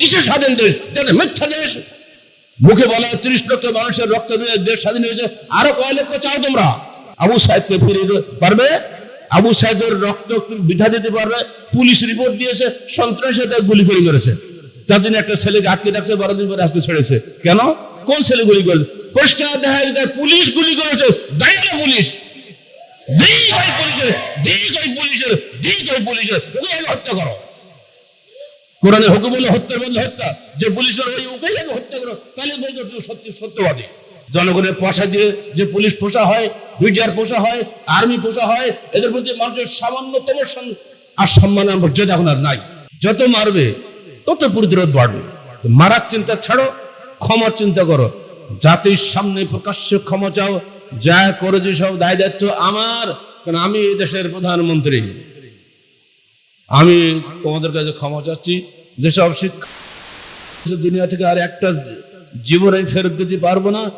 কিসের স্বাধীন দেশ? এটা মিথ্যা দেশ। মুখে বলা লক্ষ মানুষের রক্ত দিয়ে দেশ স্বাধীন হয়েছে। আরও কয় লক্ষ চাও তোমরা? আবু সাহেবকে ফিরিয়ে দিতে পারবে? আবু সাহেবের রক্ত বিধা দিতে পারবে? পুলিশ রিপোর্ট দিয়েছে তাকে গুলি করে করেছে। তার জন্য একটা ছেলেকে আটকে রাখছে, বারো দিন পরে আজকে ছেড়েছে। কেন? কোন ছেলে গুলি করেছে? পরিষ্কার দেখা যায় পুলিশ গুলি করেছে। দায়ী না পুলিশ। দিই পুলিশের দিই পুলিশের দিই পুলিশের। ওকে হত্যা করো। কোরআনে হুকুম হলো হত্যার বদলে হত্যা। যে পুলিশের ওই ওকেই আগে হত্যা করো। তাহলে বলতো তুমি সত্যি সত্যবাদী। জনগণের পয়সা দিয়ে যে পুলিশ পোষা হয়, বিডিআর পোষা হয়, আর্মি পোষা হয়, এদের প্রতি মানুষের সামান্যতম আর সম্মান মর্যাদা এখন আর নাই। যত মারবে, তত প্রতিরোধ বাড়বে। মারার চিন্তা ছাড়ো, ক্ষমার চিন্তা করো। জাতির সামনে প্রকাশ্য ক্ষমা চাও। যা করেছে সব দায় দায়িত্ব আমার, কারণ আমি এই দেশের প্রধানমন্ত্রী। আমি তোমাদের কাছে ক্ষমা চাচ্ছি। যেসব শিক্ষা দুনিয়া থেকে আর একটা জীবন আমি ফেরত দিতে পারব না,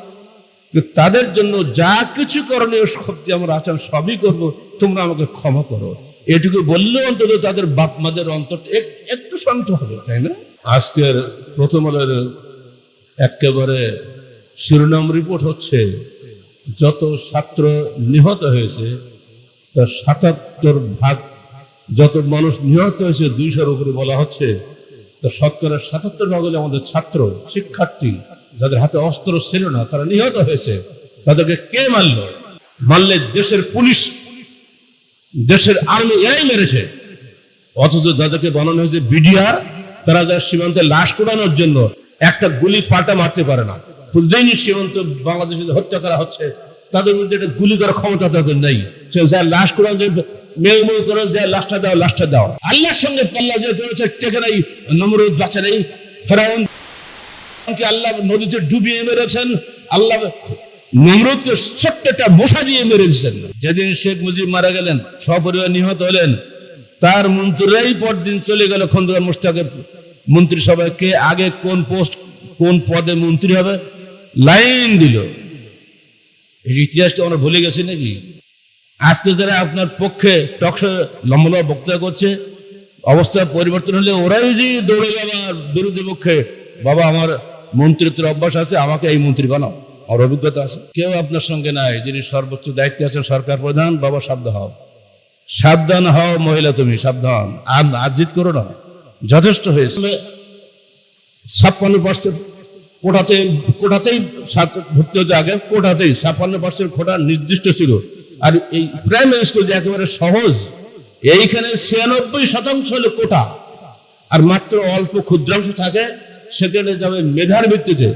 তাদের জন্য যা কিছু করণীয় শক্তি আমরা আছেন সবই করব। তোমরা আমাকে ক্ষমা করো। এটুকু বললে অন্তত তাদের বাপ মাদের অন্তর এক- একটু শান্ত হবে, তাই না? আজকের প্রথম আলোর একেবারে শিরোনাম রিপোর্ট হচ্ছে, যত ছাত্র নিহত হয়েছে, তার সাতাত্তর ভাগ যত মানুষ নিহত হয়েছে দুইশোর উপরে বলা হচ্ছে, তো শতকরা সাতাত্তর হলে আমাদের ছাত্র, শিক্ষার্থী, যাদের হাতে অস্ত্র ছিল না, তারা নিহত হয়েছে। তাদেরকে কে মারল? মারলে দেশের পুলিশ। দেশের আর্মি এরাই মেরেছে। অথচ যাদেরকে বানানো হয়েছে বিডিআর, তারা যা সীমান্তে লাশ কোড়ানোর জন্য একটা গুলি পাল্টা মারতে পারে না। প্রতিদিনই সীমান্ত বাংলাদেশে হত্যা করা হচ্ছে, তাদের মধ্যে একটা গুলি করার ক্ষমতা তাদের নেই। সে যা লাশ কোড়ানো যে মেয়ে করে লাশটা দাও লাশটা দাও। আল্লাহর সঙ্গে পাল্লা যে করেছে, টেকে নাই, নমরুদ ফেরাউন আল্লাহ নদীতে ডুবিয়ে মেরেছেন? আল্লাহ নমরুদকে ছোট্ট একটা মশা দিয়ে মেরেছেন। যেদিন শেখ মুজিব মারা গেলেন, সপরিবার নিহত হলেন, তার মন্ত্রীরাই পরদিন চলে গেল খন্দকার মুস্তাকের মন্ত্রিসভায়। কে আগে কোন পোস্ট, কোন পদে মন্ত্রী হবে? লাইন দিল। ইতিহাসটা আমরা ভুলে গেছি নাকি? আজকে যারা আপনার পক্ষে টকশো লম্বা লম্বা করছে অবস্থা পরিবর্তন হলে ওরাই যে দৌড়ে বাবার বিরোধী পক্ষে, বাবা আমার মন্ত্রিত্বের অভ্যাস আছে, আমাকে এই মন্ত্রী বানাও, আমার অভিজ্ঞতা আছে। কেউ আপনার সঙ্গে নাই, যিনি সর্বোচ্চ দায়িত্বে আছেন, সরকার প্রধান, বাবা সাবধান হও। সাবধান হও মহিলা তুমি, সাবধান। আর আজিত করো না, যথেষ্ট হয়েছে। ছাপ্পান্ন পার্সেন্ট কোটাতে কোটাতেই ভর্তি হতে আগে, কোটাতেই ছাপ্পান্ন পার্সেন্ট কোটা নির্দিষ্ট ছিল। আর এই প্রাইমারি স্কুল যে একেবারে সহজ, এইখানে ছিয়ানব্বই শতাংশ হলো কোটা। আর মাত্র অল্প ক্ষুদ্রাংশ থাকে, সেখানে যাবে মেধার ভিত্তিতে।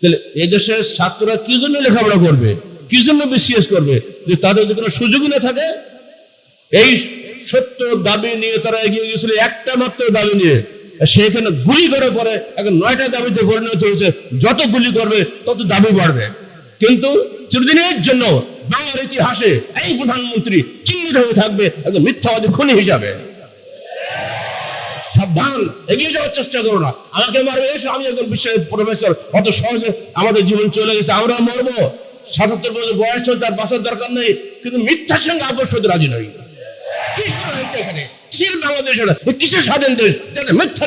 তাহলে এদেশের ছাত্ররা কি জন্য লেখাপড়া করবে? কি জন্য বিসিএস করবে? যে তাদের যদি কোনো সুযোগই না থাকে, এই সত্য দাবি নিয়ে তারা এগিয়ে গেছিল একটা মাত্র দাবি নিয়ে। সেখানে গুলি করে পরে এখন নয়টা দাবিতে পরিণত হয়েছে, যত গুলি করবে তত দাবি বাড়বে। কিন্তু চিরদিনের জন্য বাংলার ইতিহাসে এই প্রধানমন্ত্রী চিহ্নিত হয়ে থাকবে একজন মিথ্যাবাদী খুনি হিসাবে। সাবধান, এগিয়ে যাওয়ার চেষ্টা করো না। আমাকে মারবে আমি একজন বিশ্বের প্রফেসর অত সহজে আমাদের জীবন চলে গেছে, আমরা মরবো। সাতাত্তর বছর বয়স তার বাঁচার দরকার নেই, কিন্তু মিথ্যার সঙ্গে আপোষ করতে রাজি নই। এখানে? বাংলাদেশ কিসের স্বাধীন দেশ? মিথ্যা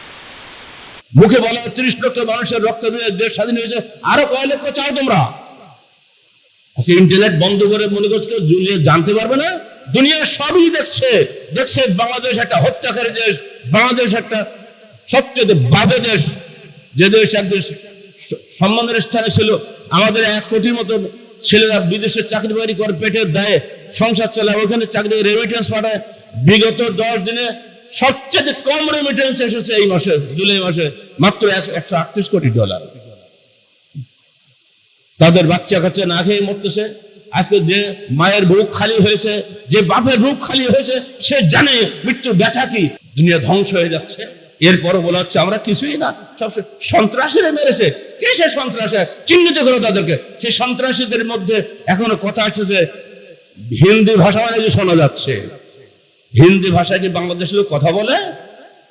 মুখে বলা তিরিশ লক্ষ মানুষের রক্ত দিয়ে দেশ স্বাধীন হয়েছে। আরও কয় লক্ষ চাও তোমরা। আজকে ইন্টারনেট বন্ধ করে মনে করছে দুনিয়া জানতে পারবে না। দুনিয়া সবই দেখছে। দেখছে বাংলাদেশ একটা হত্যাকারী দেশ, বাংলাদেশ একটা সবচেয়ে বাজে দেশ। যে দেশ একদম স- সম্মানের স্থানে ছিল, আমাদের এক কোটির মতো ছেলেরা বিদেশে চাকরি বাকরি করে, পেটের দায়ে সংসার চালায়, ওখানে চাকরি রেমিটেন্স পাঠায়। বিগত দশ দিনে সবচেয়ে কম রেমিটেন্স এসেছে এই মাসে, জুলাই মাসে, মাত্র একশো আটত্রিশ কোটি ডলার তাদের বাচ্চা কাচ্চা না খেয়ে মরতেছে। আজকে যে মায়ের বুক খালি হয়েছে, যে বাপের বুক খালি হয়েছে, সে জানে মৃত্যুর ব্যথা কি। দুনিয়া ধ্বংস হয়ে যাচ্ছে। এরপরও বলা হচ্ছে, আমরা কিছুই না, সব সে- সন্ত্রাসীরা মেরেছে। কে সে সন্ত্রাসী? চিহ্নিত করো তাদেরকে। সেই সন্ত্রাসীদের মধ্যে এখনও কথা আছে যে, হিন্দি ভাষা মানে যে শোনা যাচ্ছে। হিন্দি ভাষায় কি বাংলাদেশে কথা বলে?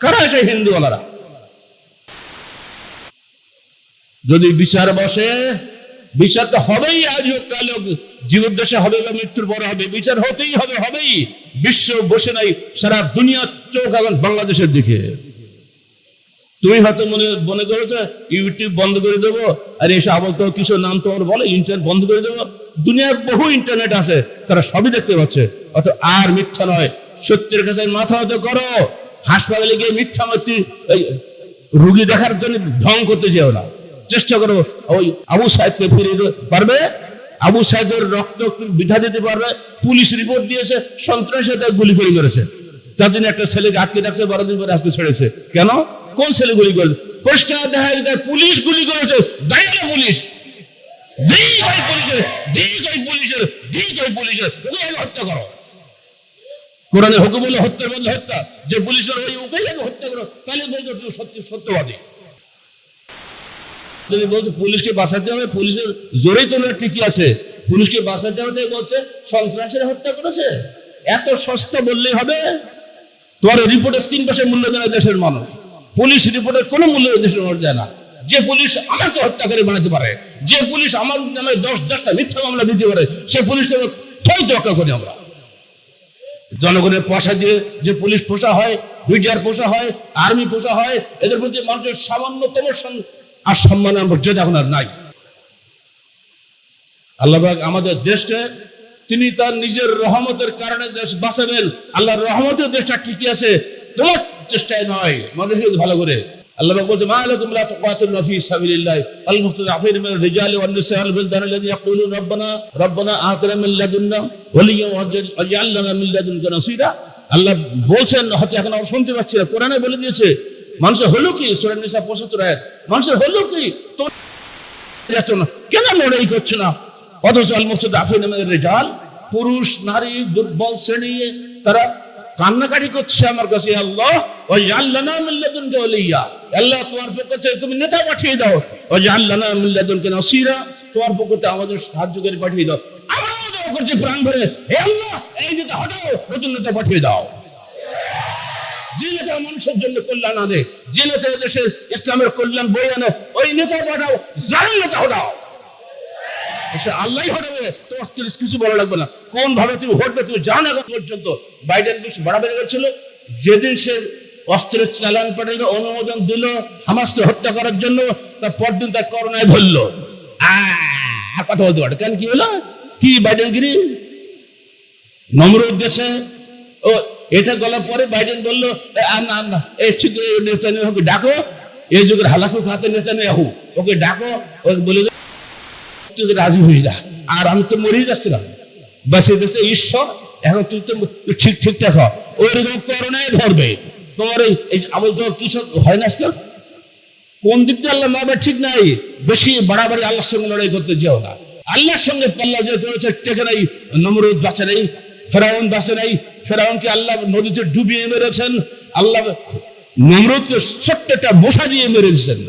কারা সেই হিন্দিওয়ালারা? যদি বিচার বসে বিচার তো হবেই আজ হোক, কাল হোক, জীবদ্দশা হবে বা মৃত্যুর পরে হবে, বিচার হতেই হবে, হবেই। বিশ্ব বসে নাই, সারা দুনিয়ার চোখ এখন বাংলাদেশের দিকে। তুমি হয়তো মনে মনে করেছ ইউটিউব বন্ধ করে দেবো, আর এসে আবার তো কিছু নাম তোমার বলে ইন্টারনেট বন্ধ করে দেবো। দুনিয়ার বহু ইন্টারনেট আছে, তারা সবই দেখতে পাচ্ছে। অত আর মিথ্যা নয়, সত্যের কাছে মাথা হতে করো। হাসপাতালে গিয়ে মিথ্যা মূর্তি রুগী দেখার জন্য ঢং করতে যেও না। চেষ্টা করো। ওই আবু সাহেবকে ফিরিয়ে দিতে পারবে। আবু সাহেবের রক্ত বিধা দিতে পারবে। পুলিশ রিপোর্ট দিয়েছে সন্ত্রাসী তার গুলি করে করেছে। তার জন্য একটা ছেলেকে আটকে রাখছে, বারো দিন পরে আজকে ছেড়েছে। কেন? কোন ছেলে গুলি করেছে? পরিষ্কার দেখা যায় পুলিশ গুলি করেছে, দায়ী না পুলিশ। হত্যা করো। কোরআনে হুকুম হলো হত্যার বদলে হত্যা। যে পুলিশের ওই ওকে হত্যা করো, তাহলে বলছো তুমি সত্যি সত্যবাদী। যদি বলছে পুলিশকে বাঁচাতে হবে, পুলিশের জোরেই তো না ঠিকই আছে। পুলিশকে বাঁচাতে হবে বলছে, সন্ত্রাসীরা হত্যা করেছে? এত সস্তা বললেই হবে? তোমার রিপোর্টের তিন পাশে মূল্য দেয় দেশের মানুষ। পুলিশ রিপোর্টের কোনো মূল্য দেশের মানুষ দেয় না। যে পুলিশ আমাকে হত্যা করে বানাতে পারে, যে পুলিশ আমার নামে দশ, দশটা মিথ্যা মামলা দিতে পারে, সে পুলিশকে থই তোয়াক্কা করি আমরা। জনগণের পয়সা দিয়ে যে পুলিশ পোষা হয়, বিডিআর পোষা হয়, আর্মি পোষা হয়, এদের প্রতি মানুষের সামান্যতম আর সম্মান আর মর্যাদা এখন আর নাই। আল্লাহবাক আমাদের দেশকে, তিনি তার নিজের রহমতের কারণে দেশ বাঁচাবেন। আল্লাহর রহমতের দেশটা ঠিকই আছে, তোমার চেষ্টায় নয়। মনে ভালো করে। আল্লাহ আল্লাহ বলছেন, হয়তো এখন আমরা শুনতে পাচ্ছি না। কোরআনে বলে দিয়েছে মানুষের হলো কি? 75 আয়াত। মানুষের হলো কি? তোমার কেন লড়াই করছে না? অথচ আল আফিন রেজাল, পুরুষ, নারী, দুর্বল শ্রেণি তারা কান্নাকাটি করছে আমার কাছে আল্লাহ। ওই আল্লাহ মিল্লাদুনকে ওলিয়া। আল্লাহ, তোমার পক্ষ থেকে তুমি নেতা পাঠিয়ে দাও। ওই আল্লাহ মিল্লাদুনকে নসিরা, তোমার পক্ষ আমাদের সাহায্যকারী পাঠিয়ে দাও। আমরাও করছি প্রাণ ভরে, হে আল্লাহ, এই নেতা হটাও, নতুন নেতা পাঠিয়ে দাও। যে নেতা মানুষের জন্য কল্যাণ আনে যে নেতা দেশের ইসলামের কল্যাণ বই আনে। ওই নেতা পাঠাও জালেম নেতা হটাও। সে আল্লাহ হটাবে তোমার কিছু- কিছু বলা লাগবে না। কোন ভাবে তুমি হটবে তুমি জানো এখন পর্যন্ত। বাইডেন বুশ বাড়াবাড়ি করছিল। যেদিন সে অস্ত্রের চালান পাঠালে অনুমোদন দিল হামাসকে হত্যা করার জন্য তার পরদিন তার করোনায় ধরলো আহ, কথা বলতে পারে কেন কি হলো? কি বাইডেন গিরি নম্র দেশে ও এটা গলার পরে বাইডেন বলল "এ, আর না ডাকো এই যুগের হালাকু খাতে নেতানিয়াহু ওকে ডাকো ওকে বলে তুই রাজি হয়ে যা আর আমি তো মরেই যাচ্ছিলাম। বাসে দেশে ঈশ্বর এখন তুই তো ঠিক ঠিকঠাক হ ওইরকম করোনায় ধরবে। তোমার এই আমল তো কিছু হয় না আজকাল? কোন দিক দিয়ে আল্লাহ মারবে ঠিক নাই বেশি বাড়াবাড়ি আল্লাহর সঙ্গে লড়াই করতে যেও না। আল্লাহর সঙ্গে পাল্লা যে করেছে টেকে নাই নমরুদ বাঁচে নাই ফেরাউন বাঁচে নাই ফেরাউনকে আল্লাহ নদীতে ডুবিয়ে মেরেছেন আল্লাহ নমরুদকে ছোট্ট একটা মশা দিয়ে মেরেছেন।